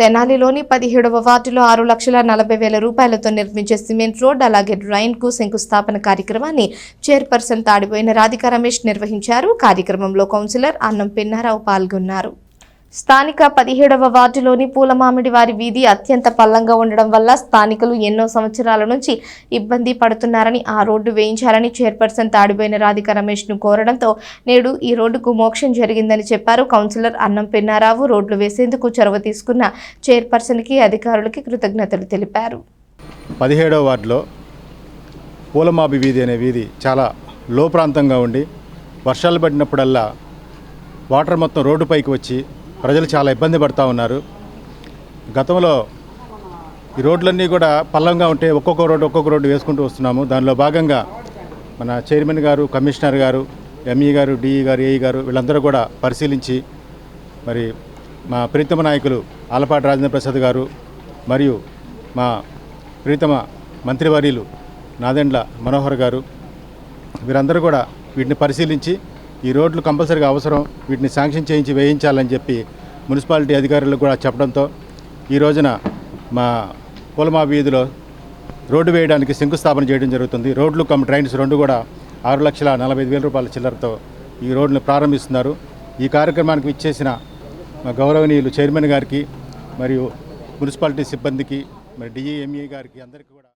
తెనాలిలోని పదిహేడవ వార్డులో ఆరు లక్షల నలభై వేల రూపాయలతో నిర్మించే సిమెంట్ రోడ్ అలాగే డ్రైన్కు శంకుస్థాపన కార్యక్రమాన్ని చైర్పర్సన్ తాడిపోయిన రాధికా రమేష్ నిర్వహించారు. కార్యక్రమంలో కౌన్సిలర్ అన్నం పిన్నారావు పాల్గొన్నారు. స్థానిక పదిహేడవ వార్డులోని పూలమామిడి వారి వీధి అత్యంత పల్లంగా ఉండడం వల్ల స్థానికులు ఎన్నో సంవత్సరాల నుంచి ఇబ్బంది పడుతున్నారని ఆ రోడ్డు వేయించాలని చైర్పర్సన్ తాడిపోయిన రాధిక రమేష్ను కోరడంతో నేడు ఈ రోడ్డుకు మోక్షం జరిగిందని చెప్పారు. కౌన్సిలర్ అన్నం పిన్నారావు రోడ్లు వేసేందుకు చొరవ తీసుకున్న చైర్పర్సన్కి అధికారులకి కృతజ్ఞతలు తెలిపారు. పదిహేడవ వార్డులో పూలమాబి వీధి అనే వీధి చాలా లో ప్రాంతంగా ఉండి వర్షాలు పడినప్పుడల్లా వాటర్ మొత్తం రోడ్డుపైకి వచ్చి ప్రజలు చాలా ఇబ్బంది పడుతూ ఉన్నారు. గతంలో ఈ రోడ్లన్నీ కూడా పల్లంగా ఉంటే ఒక్కొక్క రోడ్డు ఒక్కొక్క రోడ్డు వేసుకుంటూ వస్తున్నాము. దానిలో భాగంగా మన చైర్మన్ గారు కమిషనర్ గారు ఎంఈ గారు డిఈ గారు ఏఈ గారు వీళ్ళందరూ కూడా పరిశీలించి మరి మా ప్రీతమ నాయకులు ఆలపాటి రాజేంద్ర ప్రసాద్ గారు మరియు మా ప్రీతమ మంత్రివర్యులు నాదెండ్ల మనోహర్ గారు వీరందరూ కూడా వీటిని పరిశీలించి ఈ రోడ్లు కంపల్సరీగా అవసరం. వీటిని శాంక్షన్ చేయించి వేయించాలని చెప్పి మున్సిపాలిటీ అధికారులకు కూడా చెప్పడంతో ఈ రోజున మా పూలమా వీధిలో రోడ్డు వేయడానికి శంకుస్థాపన చేయడం జరుగుతుంది. రోడ్లు కమ్ ట్రైన్స్ రెండు కూడా ఆరు లక్షల నలభై ఐదు వేల రూపాయల చిల్లరతో ఈ రోడ్ను ప్రారంభిస్తున్నారు. ఈ కార్యక్రమానికి ఇచ్చేసిన మా గౌరవనీయులు చైర్మన్ గారికి మరియు మున్సిపాలిటీ సిబ్బందికి మరి డిఈఎంఈ గారికి అందరికీ కూడా